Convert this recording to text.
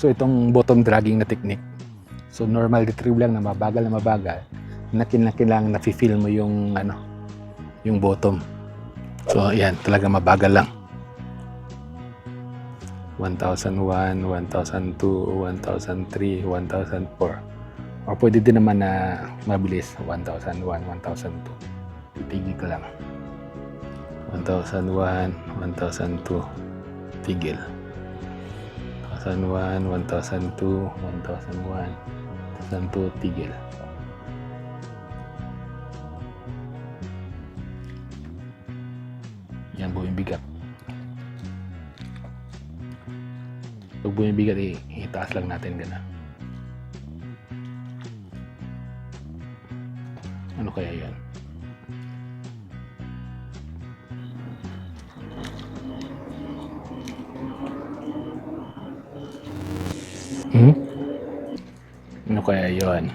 So itong bottom dragging na technique. So normal retrieve lang na mabagal na mabagal. Nakin-nakin lang nafe-feel mo yung ano, yung bottom. So ayan, talaga mabagal lang. 1001, 1002, 1003, 1004. Or pwede din naman na mabilis, 1001, 1002. Titigil ka lang. 1001, 1002, tigil. 1001, 1002, 1001, 1002, tigil. Yan bumibigat. Pag bumibigat, i- itaas lang natin gana. Ano kaya yan? Hmm? Ano kaya yon?